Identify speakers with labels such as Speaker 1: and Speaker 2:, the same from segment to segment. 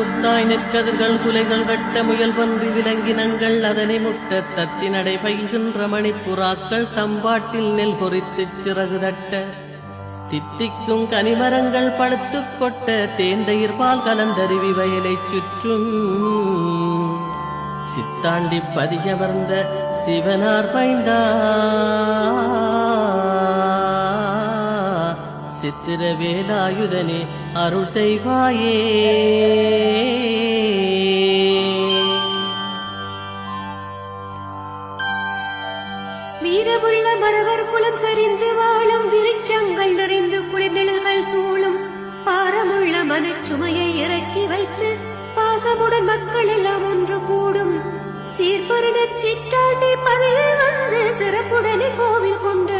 Speaker 1: முத்தாய் நெற்கதிர்கள் குலைகள் வெட்ட முயல் பன்றி விலங்கினங்கள் அதனை முட்ட தத்தினடை பயில்கின்ற மணிப்புறாக்கள் தம்பாட்டில் நெல் பொறித்து சிறகு தட்ட. தித்திக்கும் கனிமரங்கள் பழுத்துக் கொட்ட தேந்தயிர்பால் கலந்தருவி வயலைச் சுற்றும். சித்தாண்டி பதியமர்ந்த சிவனார் பைந்தா சித்திர வேலாயுதனே அருள் செய்வாயே.
Speaker 2: வீரமுள்ள மரவர் குளம் சரிந்து வாழும் விருட்சங்கள் நிறைந்து குளிர்நிழல்கள் சூழும். பாரமுள்ள மனச்சுமையை இறக்கி வைத்து பாசமுடன் மக்கள் எல்லாம் ஒன்று கூடும். சீர்பருடன் சிற்றாண்டி பதியில் வந்து சிறப்புடனே கோவில் கொண்ட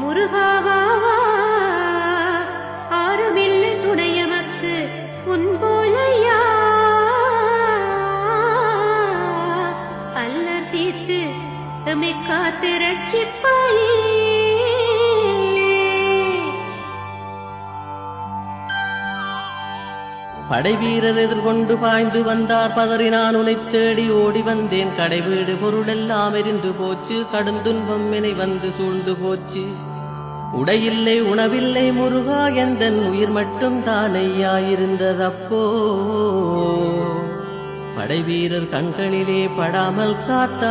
Speaker 2: முருகாவா
Speaker 1: படை வீரர் எதிர்கொண்டு பாய்ந்து வந்தார். பதறினான் உனைத் தேடி ஓடி வந்தேன். கடை வீடு பொருளெல்லாம் எரிந்து போச்சு. கடுந்துன்பம் என்னை வந்து சூழ்ந்து போச்சு. உடையில்லை உணவில்லை முருகா எந்தன் உயிர் மட்டும் தானையா இருந்ததப்போ படை வீரர் கண்களிலே படாமல் காத்தாய்.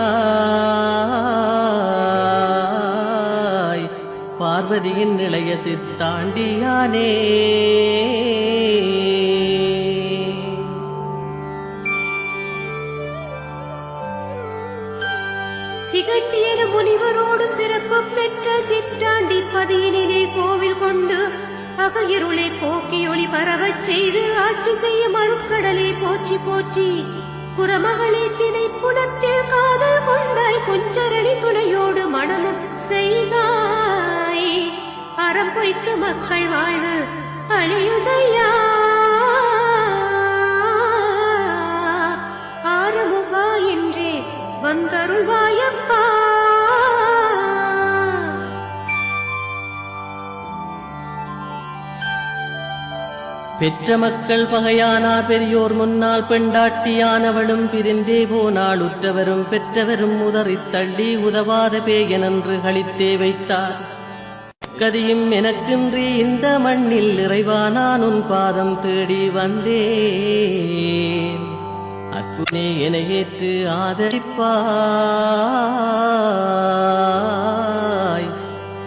Speaker 1: பார்வதியின் நிலைய சித்தாண்டியானே.
Speaker 2: சிகட்டியன முனிவரோடும் சிறப்பு பெற்ற சிற்றாண்டி பதியினிலே கோவில் கொண்டு அகையருளை போக்கி ஒளி பரவச் செய்து ஆட்சி செய்ய மறுக்கடலை போற்றி போற்றி புறமகளே திணை புணத்தில் காதல் கொண்டாய் கொஞ்சரணி துணையோடு மனமும் செய்தாய். அறம் பொய்த்து மக்கள் வாழ்வு அழியுதையா? வந்தருள்வாயப்பா.
Speaker 1: பெற்ற மக்கள் பகையானார் பெரியோர் முன்னால் பெண்டாட்டியானவளும் பிரிந்தே போனாள். உற்றவரும் பெற்றவரும் உதறித் தள்ளி உதவாத பேயனன்று கழித்தே வைத்தார். கதியும் எனக்கின்றி இந்த மண்ணில் இறைவா நான் உன் பாதம் தேடி வந்தேன். அற்புதே என ஏற்று ஆதரிப்பாய்.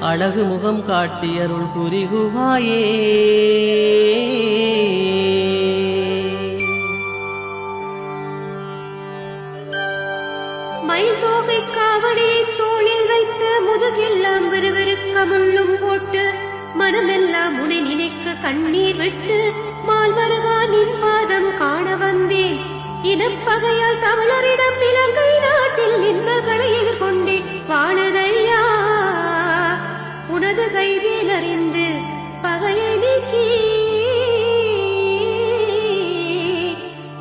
Speaker 1: அழகு முகம் காட்டியருள் புரிகுவாயே.
Speaker 2: மயில் காவடியை தோளில் வைத்து முதுகெல்லாம் விறுவிறுக்க முள்ளும் போட்டு மனமெல்லாம் உனை நினைக்க கண்ணீர் விட்டு மால்வருகா நின் பாதம் காண வந்தேன். இடப்பகையால் தமிழரிடம் இலங்கை நாட்டில் இன்னல்களை எதிர்கொண்டே வாழுதையா உனது கைவேல் அறிந்து பகையை நீக்கி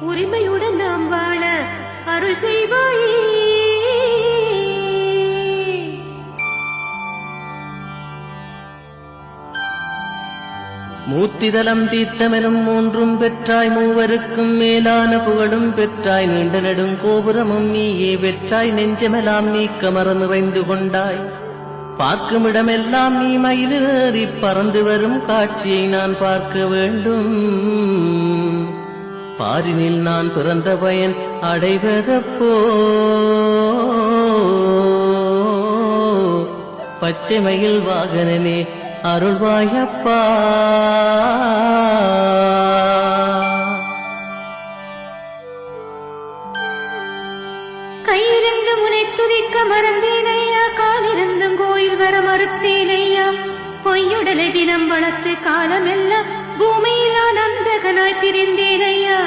Speaker 2: உரிமையுடன் நாம் வாழ அருள் செய்வார்
Speaker 1: ஊத்திதலம் தீர்த்தமெனும் மூன்றும் பெற்றாய் மூவருக்கும் மேலான புகழும் பெற்றாய் நீண்ட நெடும் கோபுரமும் நீயே பெற்றாய் நெஞ்சமெல்லாம் நீ கமர நிறைந்து கொண்டாய். பார்க்கும் இடமெல்லாம் நீ மயிலேறி பறந்து வரும் காட்சியை நான் பார்க்க வேண்டும். பாரினில் நான் பிறந்த பயன் அடைவதப்போ பச்சை மயில் வாகனனே அருள்வாயப்பா.
Speaker 2: கையிருந்து முனை துதிக்க மறந்தேன் ஐயா காலிருந்தும் கோயில் வர மறுத்தேன் ஐயா பொய்யுடலை தினம் வளர்த்து காலமெல்லாம் பூமியில் நான் அந்தகனாய் திரிந்தேனையா?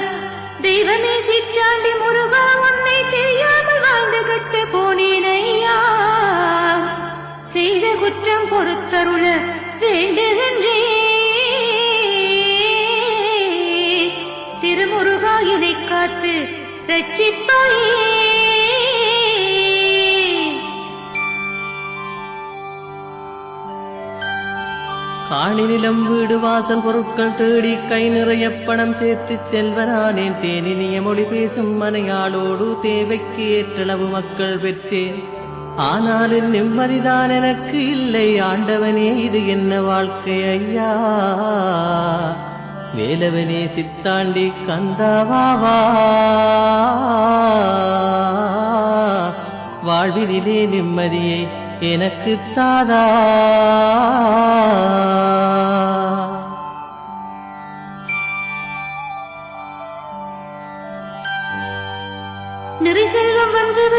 Speaker 2: தெய்வமே சிற்றாண்டி முருகா உன்னை தெரியாமல் வாழ்ந்து கட்டு போனேன் ஐயா செய்த குற்றம் பொறுத்தருள வேண்டுகின்றே திருமுருகா இதை காத்து ரட்சிப்பாயே.
Speaker 1: காணி நிலம் வீடு வாசல் பொருட்கள் தேடி கை நிறைய பணம் சேர்த்து செல்வனானேன் தேனினிய மொழி பேசும் மனையாளோடு தேவைக்கு ஏற்றளவு மக்கள் பெற்றேன். ஆனாலும் நிம்மதிதான் எனக்கு இல்லை. ஆண்டவனே இது என்ன வாழ்க்கை ஐயா? வேலவனே சித்தாண்டி கந்தாவாவா வாழ்வினிலே நிம்மதியை எனக்கு தாதா.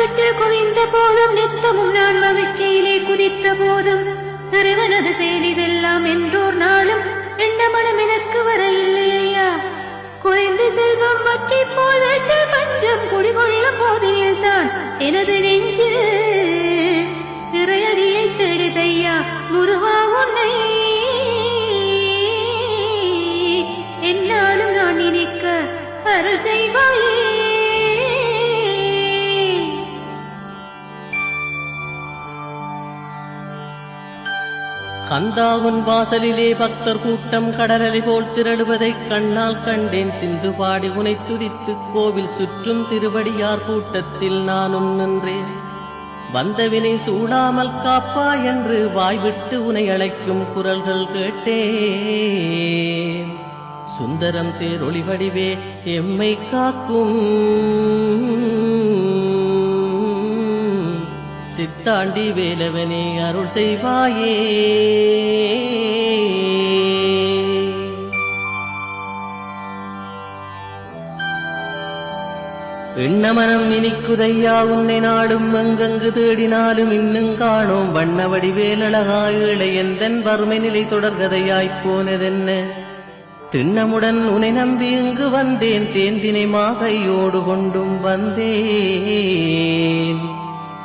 Speaker 2: விட்டு குவிந்த போதும் நித்தமும் நான் மகிழ்ச்சியிலே குதித்த போதும். இறைவனது செயலிதெல்லாம் என்றோர் நாளும் எண்ண மனம் எனக்கு வரலையா குறைந்து செல்வம் வற்றி போல் வேண்டு பஞ்சம் குடிகொள்ளும் போதில்தான் எனது நெஞ்சு. இறையடியை தேடுதையா முருகா உன்னை? என்னாலும் நான் நினைக்க அருள் செய்வாயே?
Speaker 1: கந்தாவன் வாசலிலே பக்தர் கூட்டம் கடலலை போல் திரளுவதைக் கண்ணால் கண்டேன். சிந்து பாடி உனை துதித்து கோவில் சுற்றும் திருவடியார் கூட்டத்தில் நானும் நின்றேன். வந்தவினை சூடாமல் காப்பா என்று வாய்விட்டு உனை அழைக்கும் குரல்கள் கேட்டேன். சுந்தரம் சேரொளி வடிவே எம்மை காக்கும் சித்தாண்டி வேலவனே அருள் செய்வாயே. எண்ணமனம் இனிக்குதையா உன்னை நாடும் எங்கெங்கு தேடினாலும் இன்னும் காணோம். வண்ண வடிவேலழகாயிழை எந்தன் வறுமை நிலை தொடர்கதையாய்ப் போனதென்ன? திண்ணமுடன் உனை நம்பி இங்கு வந்தேன் தேந்தினை மாகையோடு கொண்டும் வந்தேன்.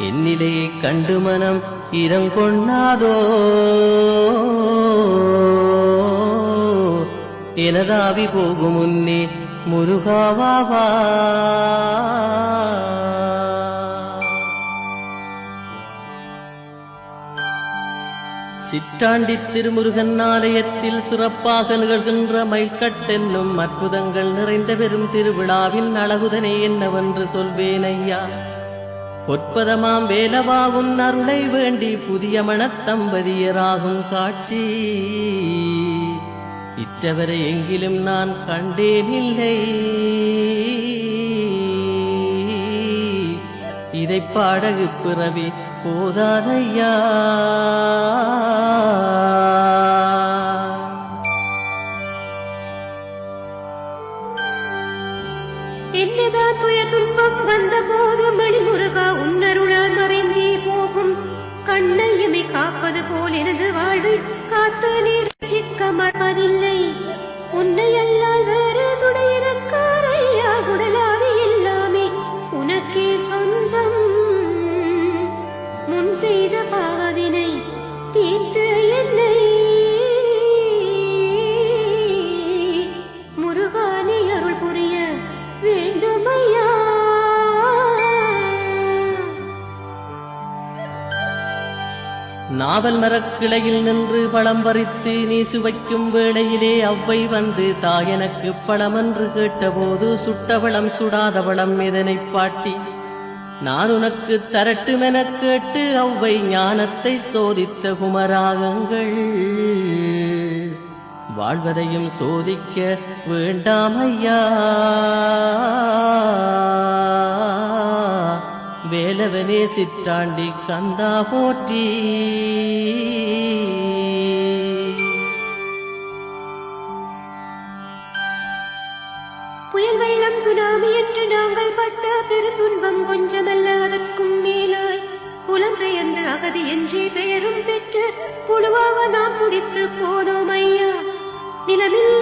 Speaker 1: என்னிலையைக் கண்டு மனம் இரங்கொண்ணாதோ எனதாவி போகும் முன்னே முருகாவாவா சிற்றாண்டி திருமுருகன் ஆலயத்தில் சிறப்பாக நிகழ்கின்ற மயில்கட்டென்னும் அற்புதங்கள் நிறைந்த பெரும் திருவிழாவின் அழகுதனை என்னவென்று சொல்வேன் ஐயா. பொற்பதமாம் வேலவாகும் அருளை வேண்டி புதிய மனத்தம்பதியராகும் காட்சி. இற்றவரை எங்கிலும் நான் கண்டேனில்லை. இதை பாடகு பிறவி போதாதையா.
Speaker 2: என்னதான் துய துன்பம் வந்த போது மணிமுருகா உன்னருளால் மறைந்தே போகும். கண்ணையுமே காப்பது போல் எனது வாழ்வை காத்து நீர்ச்சிக்க மறப்பதில்லை உன்னை அல்லால் வேறு துணை
Speaker 1: நாவல் மரக்கிளையில் நின்று பழம் பறித்து நீ சுவைக்கும் வேளையிலே அவ்வை வந்து தாயனக்கு என்று கேட்டபோது சுட்டவளம் சுடாதவளம் இதனை இதனைப் பாட்டி? நான் உனக்கு தரட்டுமெனக் கேட்டு அவ்வை ஞானத்தை சோதித்த குமராகங்கள். வாழ்வதையும் சோதிக்க வேண்டாமையா வேலவனே சிற்றாண்டி கந்தா போற்றி.
Speaker 2: புயல் வெள்ளம் சுனாமி என்று நாங்கள் பட்ட பெருந்துன்பம் கொஞ்சமல்ல அதற்கும் மேலாய். புலம் புலம்பெயர்ந்து அகதி என்றே பெயரும் பெற்று குழுவாக நாம் துடித்து போனோம் ஐயா. நிலமில்லை